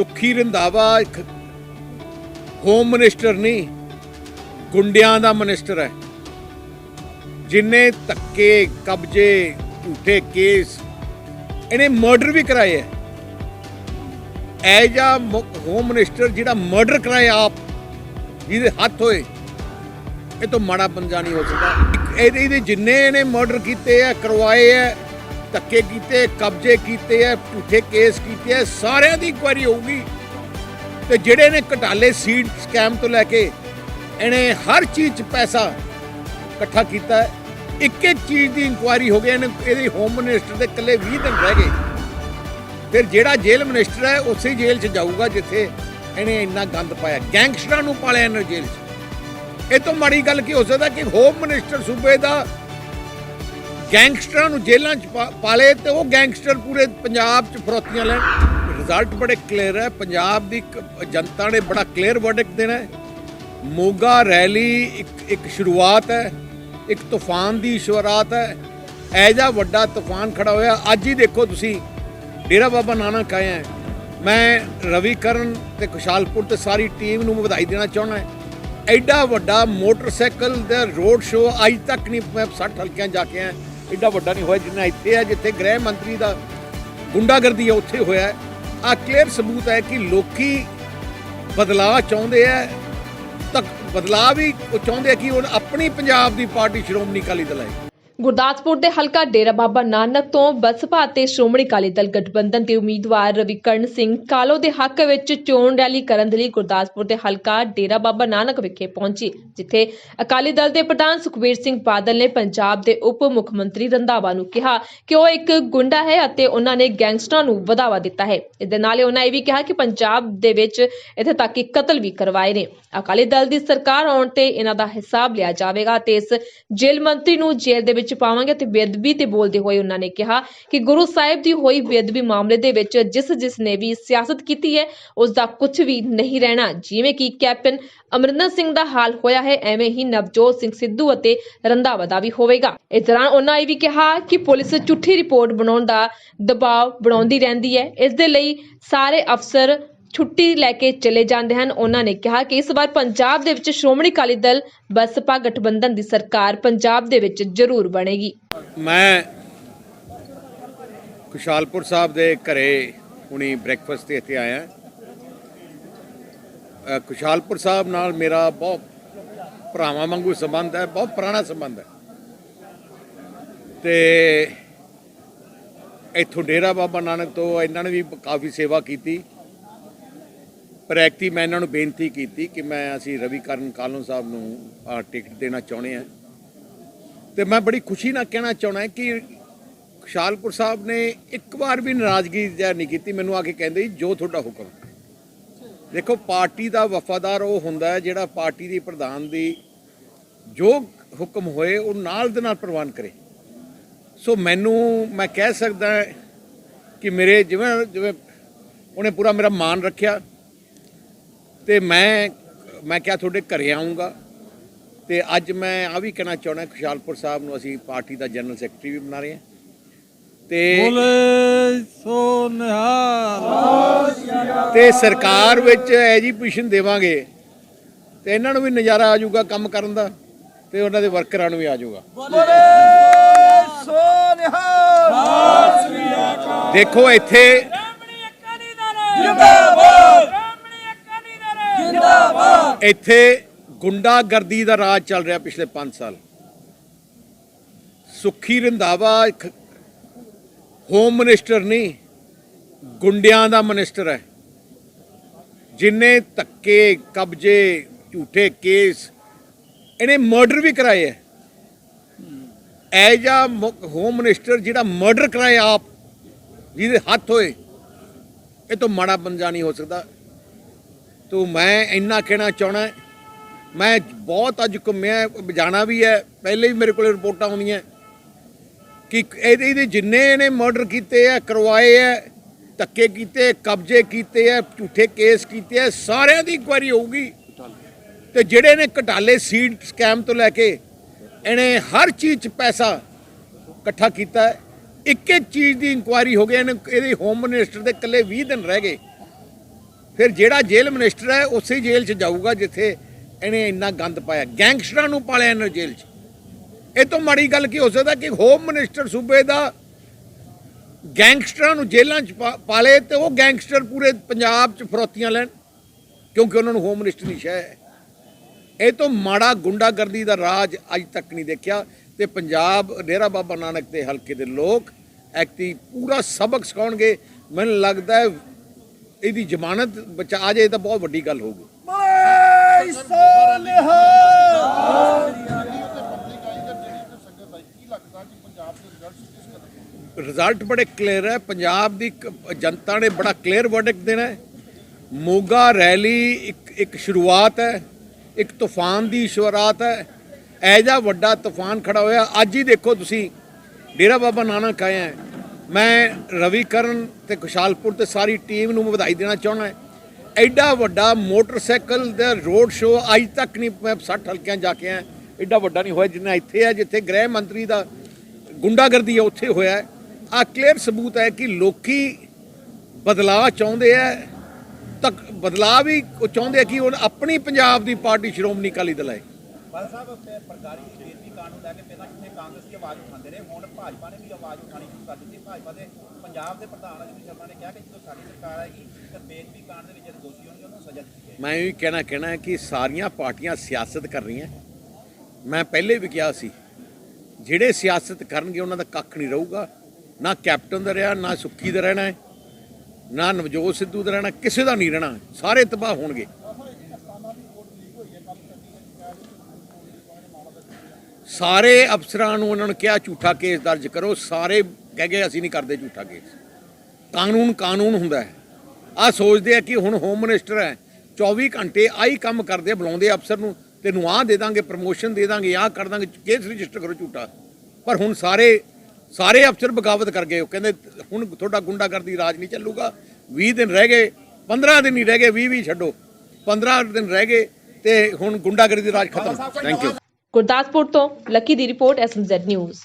ਸੁੱਖੀ ਰੰਧਾਵਾ ਇੱਕ home minister ਨਹੀਂ, ਗੁੰਡਿਆਂ ਦਾ minister ਹੈ। ਜਿਨੇ ਧੱਕੇ, ਕਬਜ਼ੇ, ਝੂਠੇ ਕੇਸ ਇਹਨੇ ਮਰਡਰ ਵੀ ਕਰਾਏ ਹੈ। ਐਜਾ ਹੋਮ ਮਿਨਿਸਟਰ ਜਿਹੜਾ ਮਰਡਰ ਕਰਾਏ ਆਪ, ਜਿਹਦੇ ਹੱਥ ਹੋਏ, ਇਹ ਤੋਂ ਮਾੜਾ ਬੰਦਾ ਨਹੀਂ ਹੋ ਸਕਦਾ। ਇਹਦੇ ਇਹਦੇ ਜਿੰਨੇ ਇਹਨੇ ਮਰਡਰ ਕੀਤੇ ਆ ਕਰਵਾਏ ਆ ਧੱਕੇ ਕੀਤੇ, ਕਬਜ਼ੇ ਕੀਤੇ ਆ ਝੂਠੇ ਕੇਸ ਕੀਤੇ ਆ ਸਾਰਿਆਂ ਦੀ ਇਨਕੁਆਇਰੀ ਹੋਊਗੀ। ਤੇ ਜਿਹੜੇ ਨੇ ਘਟਾਲੇ ਸੀਡ ਸਕੈਮ ਤੋਂ ਲੈ ਕੇ ਇਹਨੇ ਹਰ ਚੀਜ਼ 'ਚ ਪੈਸਾ ਇਕੱਠਾ ਕੀਤਾ ਇੱਕ ਇੱਕ ਚੀਜ਼ ਦੀ ਇਨਕੁਆਇਰੀ ਹੋ ਗਈ, ਇਹਨੇ ਇਹਦੇ ਹੋਮ ਮਿਨਿਸਟਰ ਦੇ ਇਕੱਲੇ 20 ਦਿਨ ਰਹਿ ਗਏ। ਫਿਰ ਜਿਹੜਾ ਜੇਲ੍ਹ ਮਿਨਿਸਟਰ ਹੈ ਉਸੇ ਜੇਲ੍ਹ 'ਚ ਜਾਊਗਾ ਜਿੱਥੇ ਇਹਨੇ ਇੰਨਾ ਗੰਦ ਪਾਇਆ। ਗੈਂਗਸਟਰਾਂ ਨੂੰ ਪਾਲਿਆ ਇਹਨੇ ਜੇਲ੍ਹ 'ਚ। ਇਹ ਤੋਂ ਮਾੜੀ ਗੱਲ ਕੀ ਹੋ ਸਕਦਾ ਕਿ ਹੋਮ ਮਿਨਿਸਟਰ ਸੂਬੇ ਦਾ ਗੈਂਗਸਟਰਾਂ ਨੂੰ ਜੇਲ੍ਹਾਂ 'ਚ ਪਾ- ਪਾਲੇ ਤੇ ਉਹ ਗੈਂਗਸਟਰ ਪੂਰੇ ਪੰਜਾਬ 'ਚ ਫਰੋਤੀਆਂ ਲੈਣ। ਰਿਜ਼ਲਟ ਬੜੇ ਕਲੀਅਰ ਹੈ। ਪੰਜਾਬ ਦੀ ਕ- ਜਨਤਾ ਨੇ ਬੜਾ ਕਲੀਅਰ ਵਰਡਿਕਟ ਦੇਣਾ ਹੈ। ਮੋਗਾ ਰੈਲੀ ਇੱਕ ਇੱਕ ਸ਼ੁਰੂਆਤ ਹੈ। ਇੱਕ ਤੂਫਾਨ ਦੀ ਸ਼ੁਰੂਆਤ ਹੈ। ਐਜਾ ਵੱਡਾ ਤੂਫਾਨ ਖੜਾ ਹੋਇਆ। ਅੱਜ ਹੀ ਦੇਖੋ ਤੁਸੀਂ, ਡੇਰਾ ਬਾਬਾ ਨਾਨਕ ਆਏ ਹੈ। ਮੈਂ ਰਵੀ ਕਰਨ ਤੇ ਖੁਸ਼ਾਲਪੁਰ ਤੇ ਸਾਰੀ ਟੀਮ ਨੂੰ ਵਧਾਈ ਦੇਣਾ ਚਾਹੁੰਦਾ ਹਾਂ। ਐਡਾ ਵੱਡਾ ਮੋਟਰਸਾਈਕਲ ਦਾ ਰੋਡ ਸ਼ੋਅ ਅੱਜ ਤੱਕ ਨਹੀਂ, ਮੈਂ 60 ਹਲਕਿਆਂ ਜਾ ਕੇ ਆਇਆ। ਐਡਾ ਵੱਡਾ ਨਹੀਂ ਹੋਇਆ ਜਿੰਨਾ ਇੱਥੇ ਹੈ, ਜਿੱਥੇ ਗ੍ਰਹਿ ਮੰਤਰੀ ਦਾ ਗੁੰਡਾਗਰਦੀ ਹੈ, ਉੱਥੇ ਹੋਇਆ ਹੈ। ਆ ਕਲੀਅਰ ਸਬੂਤ ਹੈ ਕਿ ਲੋਕੀ ਬਦਲਾਅ ਚਾਹੁੰਦੇ ਆ ਤੱਕ ਬਦਲਾਅ ਵੀ ਉਹ ਚਾਹੁੰਦੇ ਆ ਕਿ ਉਹ ਆਪਣੀ ਪੰਜਾਬ ਦੀ ਪਾਰਟੀ ਸ਼੍ਰੋਮਣੀ ਅਕਾਲੀ ਦਲ ਹੈ ਗੁਰਦਾਸਪੁਰ ਦੇ ਹਲਕਾ ਡੇਰਾ ਬਾਬਾ ਨਾਨਕ ਤੋਂ ਬਸਪਾ ਅਤੇ ਸ਼੍ਰੋਮਣੀ ਅਕਾਲੀ ਦਲ ਗਠਬੰਧਨ ਦੇ ਉਮੀਦਵਾਰ ਰਵਿਕਰਨ ਸਿੰਘ ਕਾਲੋ ਦੇ ਹੱਕ ਵਿੱਚ ਚੋਣ ਰੈਲੀ ਕਰਨ ਦੇ ਲਈ ਗੁਰਦਾਸਪੁਰ ਦੇ ਹਲਕਾ ਡੇਰਾ ਬਾਬਾ ਨਾਨਕ ਵਿਖੇ ਪਹੁੰਚੀ, ਜਿੱਥੇ ਅਕਾਲੀ ਦਲ ਦੇ ਪ੍ਰਧਾਨ ਸੁਖਬੀਰ ਸਿੰਘ ਬਾਦਲ ਨੇ ਪੰਜਾਬ ਦੇ ਉਪ ਮੁੱਖ ਮੰਤਰੀ ਰੰਧਾਵਾ ਨੂੰ ਕਿਹਾ ਕਿ ਉਹ ਇੱਕ ਗੁੰਡਾ ਹੈ ਅਤੇ ਉਹਨਾਂ ਨੇ ਗੈਂਗਸਟਰਾਂ ਨੂੰ ਵਧਾਵਾ ਦਿੱਤਾ ਹੈ। ਇਸ ਦੇ ਨਾਲ ਹੀ ਉਹਨਾਂ ਇਹ ਵੀ ਕਿਹਾ ਕਿ ਪੰਜਾਬ ਦੇ ਵਿੱਚ ਇੱਥੇ ਤੱਕ ਕਿ ਕਤਲ ਵੀ ਕਰਵਾਏ ਨੇ। ਅਕਾਲੀ ਦਲ ਦੀ ਸਰਕਾਰ ਆਉਣ ਤੇ ਇਹਨਾਂ ਦਾ ਹਿਸਾਬ ਲਿਆ ਜਾਵੇਗਾ ਤੇ ਇਸ ਜੇਲ੍ਹ ਮੰਤਰੀ ਨੂੰ ਜੇਲ੍ਹ ਦੇ ਵਿੱਚ ਪਾਵਾਂਗੇ ਤੇ ਬੇਅਦਬੀ ਤੇ ਬੋਲਦੇ ਹੋਏ ਉਹਨਾਂ ਨੇ ਕਿਹਾ ਕਿ ਗੁਰੂ ਸਾਹਿਬ ਦੀ ਹੋਈ ਬੇਅਦਬੀ ਮਾਮਲੇ ਦੇ ਵਿੱਚ ਜਿਸ ਜਿਸ ਨੇ ਵੀ ਸਿਆਸਤ ਕੀਤੀ ਹੈ, ਉਸ ਦਾ ਕੁਝ ਵੀ ਨਹੀਂ ਰਹਿਣਾ। ਜਿਵੇਂ ਕਿ ਕੈਪਟਨ ਅਮਰਿੰਦਰ ਸਿੰਘ ਦਾ ਹਾਲ ਹੋਇਆ ਹੈ, ਐਵੇਂ ਹੀ ਨਵਜੋਤ ਸਿੰਘ ਸਿੱਧੂ ਅਤੇ ਰੰਧਾਵਾ ਦਾ ਵੀ ਹੋਵੇਗਾ। ਇਸ ਦੌਰਾਨ ਉਹਨਾਂ ਇਹ ਵੀ ਕਿਹਾ ਕਿ ਪੁਲਿਸ ਝੂਠੀ ਰਿਪੋਰਟ ਬਣਾਉਣ ਦਾ ਦਬਾਅ ਬਣਾਉਂਦੀ ਰਹਿੰਦੀ ਹੈ। ਇਸ ਦੇ ਲਈ ਸਾਰੇ ਅਫਸਰ ਛੁੱਟੀ ਲੈ ਕੇ ਚਲੇ ਜਾਂਦੇ ਹਨ। ਉਹਨਾਂ ਨੇ ਕਿਹਾ ਕਿ ਇਸ ਵਾਰ ਪੰਜਾਬ ਦੇ ਵਿੱਚ ਸ਼੍ਰੋਮਣੀ ਅਕਾਲੀ ਦਲ ਬਸਪਾ ਗਠਬੰਧਨ ਦੀ ਸਰਕਾਰ ਪੰਜਾਬ ਦੇ ਵਿੱਚ ਜ਼ਰੂਰ ਬਣੇਗੀ। ਮੈਂ ਖੁਸ਼ਾਲਪੁਰ ਸਾਹਿਬ ਦੇ ਘਰੇ ਹੁਣੀ ਬ੍ਰੇਕਫਾਸਟ ਤੇ ਇੱਥੇ ਆਇਆ। ਅ, ਖੁਸ਼ਾਲਪੁਰ ਸਾਹਿਬ ਨਾਲ ਮੇਰਾ ਬਹੁਤ ਭਰਾਵਾਂ ਵਾਂਗੂ ਸੰਬੰਧ ਹੈ ਬਹੁਤ ਪੁਰਾਣਾ ਸੰਬੰਧ ਹੈ। ਤੇ ਇੱਥੋਂ ਡੇਰਾ ਬਾਬਾ ਨਾਨਕ ਤੋਂ ਇਹਨਾਂ ਨੇ ਵੀ ਕਾਫੀ ਸੇਵਾ ਕੀਤੀ। ਪਰ ਐਕਟੀ ਮੈਂ ਇਹਨਾਂ ਨੂੰ ਬੇਨਤੀ ਕੀਤੀ ਕਿ ਮੈਂ ਅਸੀਂ ਰਵੀ ਕਰਨ ਕਾਲੋਂ ਸਾਹਿਬ ਨੂੰ ਆਹ ਟਿਕਟ ਦੇਣਾ ਚਾਹੁੰਦੇ ਹਾਂ। ਤੇ ਮੈਂ ਬੜੀ ਖੁਸ਼ੀ ਨਾਲ ਕਹਿਣਾ ਚਾਹਣਾ ਕਿ ਖੁਸ਼ਾਲਪੁਰ ਸਾਹਿਬ ਨੇ ਇੱਕ ਵਾਰ ਵੀ ਨਾਰਾਜ਼ਗੀ ਜ਼ਾਹਿਰ ਨਹੀਂ ਕੀਤੀ। ਮੈਨੂੰ ਆ ਕੇ ਕਹਿੰਦੇ ਜੋ ਤੁਹਾਡਾ ਹੁਕਮ। ਦੇਖੋ, ਪਾਰਟੀ ਦਾ ਵਫਾਦਾਰ ਉਹ ਹੁੰਦਾ ਹੈ ਜਿਹੜਾ ਪਾਰਟੀ ਦੀ ਪ੍ਰਧਾਨ ਦੀ ਜੋ ਹੁਕਮ ਹੋਏ, ਉਹ ਨਾਲ ਦੇ ਨਾਲ ਪ੍ਰਵਾਨ ਕਰੇ। ਸੋ ਮੈਨੂੰ, ਮੈਂ ਕਹਿ ਸਕਦਾ ਕਿ ਮੇਰੇ ਜਿਵੇਂ ਜਿਵੇਂ ਉਹਨੇ ਪੂਰਾ ਮੇਰਾ ਮਾਨ ਰੱਖਿਆ। ਤੇ ਮੈਂ ਮੈਂ ਕਿਹਾ ਤੁਹਾਡੇ ਘਰੇ ਆਉਂਗਾ ਤੇ ਅੱਜ ਮੈਂ ਆ ਵੀ ਕਹਿਣਾ ਚਾਹੁੰਦਾ ਖੁਸ਼ਹਾਲਪੁਰ ਸਾਹਿਬ ਨੂੰ ਅਸੀਂ ਪਾਰਟੀ ਦਾ ਜਨਰਲ ਸੈਕਟਰੀ ਵੀ ਬਣਾ ਰਹੇ ਹਾਂ। ਤੇ ਬੋਲੇ ਸੋ ਨਿਹਾਲ ਤੇ ਸਰਕਾਰ ਵਿੱਚ ਐਜੀਪੀਸ਼ਨ ਦੇਵਾਂਗੇ ਤੇ ਇਹਨਾਂ ਨੂੰ ਵੀ ਨਜ਼ਾਰਾ ਆ ਜਾਊਗਾ ਕੰਮ ਕਰਨ ਦਾ ਤੇ ਉਹਨਾਂ ਦੇ ਵਰਕਰਾਂ ਨੂੰ ਵੀ ਆ ਜਾਊਗਾ। ਸੋ ਨਿਹਾਲ ਦੇਖੋ ਇੱਥੇ ਜਿੰਦਾਬਾਦ। ਜਿੰਦਾਬਾਦ! ਇੱਥੇ ਗੁੰਡਾਗਰਦੀ ਦਾ ਰਾਜ ਚੱਲ ਰਿਹਾ ਪਿਛਲੇ 5 ਸਾਲ। ਸੁਖੀ ਰੰਧਾਵਾ ਇੱਕ ਹੋਮ ਮਿਨਿਸਟਰ ਨਹੀਂ, ਗੁੰਡਿਆਂ ਦਾ ਮਿਨਿਸਟਰ ਹੈ। ਜਿਨੇ ਧੱਕੇ, ਕਬਜ਼ੇ, ਝੂਠੇ ਕੇਸ ਇਹਨੇ ਮਰਡਰ ਵੀ ਕਰਾਏ ਹੈ। ਐਜਾ ਹੋਮ ਮਿਨਿਸਟਰ ਜਿਹੜਾ ਮਰਡਰ ਕਰਾਏ ਆਪ, ਜਿਹਦੇ ਹੱਥ ਹੋਏ, ਇਹ ਤੋਂ ਮਾੜਾ ਬੰਦਾ ਨਹੀਂ ਹੋ ਸਕਦਾ। ਤੋ ਮੈਂ ਇੰਨਾ ਕਹਿਣਾ ਚਾਹਣਾ ਮੈਂ ਬਹੁਤ ਅੱਜ ਘੁੰਮਿਆ, ਜਾਣਾ ਵੀ ਹੈ। ਪਹਿਲੇ ਵੀ ਮੇਰੇ ਕੋਲ ਰਿਪੋਰਟਾਂ ਆਉਂਦੀਆਂ ਕਿ ਇਹਦੇ ਇਹਦੇ ਜਿੰਨੇ ਇਹਨੇ ਮਰਡਰ ਕੀਤੇ ਆ, ਕਰਵਾਏ ਆ, ਧੱਕੇ ਕੀਤੇ, ਕਬਜ਼ੇ ਕੀਤੇ ਆ, ਝੂਠੇ ਕੇਸ ਕੀਤੇ ਆ, ਸਾਰਿਆਂ ਦੀ ਇਨਕੁਆਇਰੀ ਹੋਊਗੀ। ਤੇ ਜਿਹੜੇ ਨੇ ਘਟਾਲੇ ਸੀਡ ਸਕੈਮ ਤੋਂ ਲੈ ਕੇ ਇਹਨੇ ਹਰ ਚੀਜ਼ 'ਚ ਪੈਸਾ ਇਕੱਠਾ ਕੀਤਾ ਇੱਕ ਇੱਕ ਚੀਜ਼ ਦੀ ਇਨਕੁਆਇਰੀ ਹੋ ਗਈ, ਇਹਨੇ ਇਹਦੇ ਹੋਮ ਮਿਨਿਸਟਰ ਦੇ ਇਕੱਲੇ 20 ਦਿਨ ਰਹਿ ਗਏ। ਫਿਰ ਜਿਹੜਾ ਜੇਲ੍ਹ ਮਿਨਿਸਟਰ ਹੈ, ਉਸੇ ਜੇਲ੍ਹ 'ਚ ਜਾਊਗਾ ਜਿੱਥੇ ਇਹਨੇ ਇੰਨਾ ਗੰਦ ਪਾਇਆ। ਗੈਂਗਸਟਰਾਂ ਨੂੰ ਪਾਲਿਆ ਇਹਨੇ ਜੇਲ੍ਹ 'ਚ। ਇਹ ਤੋਂ ਮਾੜੀ ਗੱਲ ਕੀ ਹੋ ਸਕਦਾ ਕਿ ਹੋਮ ਮਿਨਿਸਟਰ ਸੂਬੇ ਦਾ ਗੈਂਗਸਟਰਾਂ ਨੂੰ ਜੇਲ੍ਹਾਂ 'ਚ ਪਾ- ਪਾਲੇ ਤੇ ਉਹ ਗੈਂਗਸਟਰ ਪੂਰੇ ਪੰਜਾਬ 'ਚ ਫਰੋਤੀਆਂ ਲੈਣ, ਕਿਉਂਕਿ ਉਹਨਾਂ ਨੂੰ ਹੋਮ ਮਿਨਿਸਟਰ ਦੀ ਸ਼ੈ ਹੈ। ਇਹ ਤੋਂ ਮਾੜਾ ਗੁੰਡਾਗਰਦੀ ਦਾ ਰਾਜ ਅੱਜ ਤੱਕ ਨਹੀਂ ਦੇਖਿਆ ਤੇ ਪੰਜਾਬ ਡੇਰਾ ਬਾਬਾ ਨਾਨਕ ਦੇ ਹਲਕੇ ਦੇ ਲੋਕ ਐਕਟੀ ਪੂਰਾ ਸਬਕ ਸਿਖਾਉਣਗੇ। ਮੈਨੂੰ ਲੱਗਦਾ ਹੈ ਇਹਦੀ ਜ਼ਮਾਨਤ ਬਚਾ ਜਾਏ ਤਾਂ ਬਹੁਤ ਵੱਡੀ ਗੱਲ ਹੋਊਗੀ। ਰਿਜ਼ਲਟ ਬੜੇ ਕਲੀਅਰ ਹੈ। ਪੰਜਾਬ ਦੀ ਜਨਤਾ ਨੇ ਬੜਾ ਕਲੀਅਰ ਵਰਡਿਕਟ ਦੇਣਾ ਹੈ। ਮੋਗਾ ਰੈਲੀ ਇੱਕ ਇੱਕ ਸ਼ੁਰੂਆਤ ਹੈ। ਇੱਕ ਤੂਫਾਨ ਦੀ ਸ਼ੁਰੂਆਤ ਹੈ। ਐਜਾ ਵੱਡਾ ਤੂਫਾਨ ਖੜਾ ਹੋਇਆ। ਅੱਜ ਹੀ ਦੇਖੋ ਤੁਸੀਂ ਡੇਰਾ ਬਾਬਾ ਨਾਨਕ ਆਏ ਹੈ। ਮੈਂ ਰਵੀ ਕਰਨ ਤੇ ਖੁਸ਼ਾਲਪੁਰ ਤੇ ਸਾਰੀ ਟੀਮ ਨੂੰ ਵਧਾਈ ਦੇਣਾ ਚਾਹੁੰਦਾ ਐਡਾ ਵੱਡਾ ਮੋਟਰਸਾਈਕਲ ਦਾ ਰੋਡ ਸ਼ੋ ਅੱਜ ਤੱਕ ਨਹੀਂ, ਮੈਂ 60 ਹਲਕਿਆਂ ਜਾ ਕੇ ਆਇਆ। ਐਡਾ ਵੱਡਾ ਨਹੀਂ ਹੋਇਆ ਜਿੰਨਾ ਇੱਥੇ ਹੈ, ਜਿੱਥੇ ਗ੍ਰਹਿ ਮੰਤਰੀ ਦਾ ਗੁੰਡਾਗਰਦੀ ਹੈ ਉੱਥੇ ਹੋਇਆ ਹੈ। ਆ ਕਲੀਅਰ ਸਬੂਤ ਹੈ ਕਿ ਲੋਕੀ ਬਦਲਾਅ ਚਾਹੁੰਦੇ ਆ, ਤੱਕ ਬਦਲਾਅ ਵੀ ਚਾਹੁੰਦੇ ਆ ਕਿ ਉਹ ਆਪਣੀ ਪੰਜਾਬ ਦੀ ਪਾਰਟੀ ਸ਼੍ਰੋਮਣੀ ਅਕਾਲੀ ਦਲ ਹੈ ਬਾਲ ਸਾਹਿਬ ਉੱਤੇ ਸਰਕਾਰੀ ਬੇਨਤੀ ਕਾਨੂੰਨ ਲੈ ਕੇ ਪਹਿਲਾਂ ਕਿਤੇ ਕਾਂਗਰਸ ਦੀ ਆਵਾਜ਼ ਉਠਾਉਂਦੇ ਰਹੇ, ਹੁਣ ਭਾਜਪਾ ਨੇ ਵੀ ਆਵਾਜ਼ ਉਠਾਣੀ ਸ਼ੁਰੂ ਕਰ ਦਿੱਤੀ। ਭਾਜਪਾ ਦੇ ਪੰਜਾਬ ਦੇ ਪ੍ਰਧਾਨ ਅਜੀਤ ਸ਼ਰਮਾ ਨੇ ਕਿਹਾ ਕਿ ਜਦੋਂ ਸਾਡੀ ਸਰਕਾਰ ਆਏਗੀ, ਤਾਂ ਬੇਨਤੀ ਕਾਨੂੰਨ ਦੇ ਵਿੱਚ ਜਿਹੜੇ ਦੋਸ਼ੀ ਹੋਣਗੇ, ਉਹਨਾਂ ਨੂੰ ਸਜ਼ਾ ਦਿੱਤੀ ਜਾਏਗੀ। ਮੈਂ ਵੀ ਕਹਿਣਾ ਕਹਿਣਾ ਕਿ ਸਾਰੀਆਂ ਪਾਰਟੀਆਂ ਸਿਆਸਤ ਕਰ ਰਹੀਆਂ। ਮੈਂ ਪਹਿਲੇ ਵੀ ਕਿਹਾ ਸੀ, ਜਿਹੜੇ ਸਿਆਸਤ ਕਰਨਗੇ, ਉਹਨਾਂ ਦਾ ਕੱਖ ਨਹੀਂ ਰਹੂਗਾ। ਨਾ ਕੈਪਟਨ ਦਾ ਰਿਹਾ ਨਾ ਸੁੱਖੀ ਦਾ ਰਹਿਣਾ ਹੈ, ਨਾ ਨਵਜੋਤ ਸਿੱਧੂ ਦਾ ਰਹਿਣਾ, ਕਿਸੇ ਦਾ ਨਹੀਂ ਰਹਿਣਾ। ਸਾਰੇ ਤਬਾਹ ਹੋਣਗੇ। ਸਾਰੇ ਅਫਸਰਾਂ ਨੂੰ ਉਹਨਾਂ ਨੇ ਕਿਹਾ ਝੂਠਾ ਕੇਸ ਦਰਜ ਕਰੋ। ਸਾਰੇ ਕਹਿ ਗਏ ਅਸੀਂ ਨਹੀਂ ਕਰਦੇ ਝੂਠਾ ਕੇਸ। ਕਾਨੂੰਨ ਕਾਨੂੰਨ ਹੁੰਦਾ ਹੈ। ਆ ਸੋਚਦੇ ਆ ਕਿ ਹੁਣ ਹੋਮ ਮਿਨਿਸਟਰ ਹੈ 24 ਘੰਟੇ ਆਹੀ ਕੰਮ ਕਰਦੇ ਆ, ਬੁਲਾਉਂਦੇ ਆ ਅਫਸਰ ਨੂੰ ਤੈਨੂੰ ਆਹ ਦੇ ਦਾਂਗੇ ਪ੍ਰਮੋਸ਼ਨ ਦੇ ਦਾਂਗੇ ਆਹ ਕਰ ਦਾਂਗੇ ਕੇਸ ਰਜਿਸਟਰ ਕਰੋ ਝੂਠਾ। ਪਰ ਹੁਣ ਸਾਰੇ ਸਾਰੇ ਅਫਸਰ ਬਗਾਵਤ ਕਰ ਗਏ। ਉਹ ਕਹਿੰਦੇ ਹੁਣ ਤੁਹਾਡਾ ਗੁੰਡਾਗਰਦੀ ਰਾਜ ਨਹੀਂ ਚੱਲੂਗਾ। 20 ਦਿਨ ਰਹਿ ਗਏ 15 ਦਿਨ ਹੀ ਰਹਿ ਗਏ 20 ਵੀ ਛੱਡੋ। 15 ਦਿਨ ਰਹਿ ਗਏ ਤੇ ਹੁਣ ਗੁੰਡਾਗਰਦੀ ਦਾ ਰਾਜ ਖਤਮ। ਥੈਂਕ ਯੂ ਗੁਰਦਾਸਪੁਰ ਤੋਂ ਲੱਕੀ ਦੀ ਰਿਪੋਰਟ ਐਸਐਮਜ਼ੈਡ ਨਿਊਜ਼।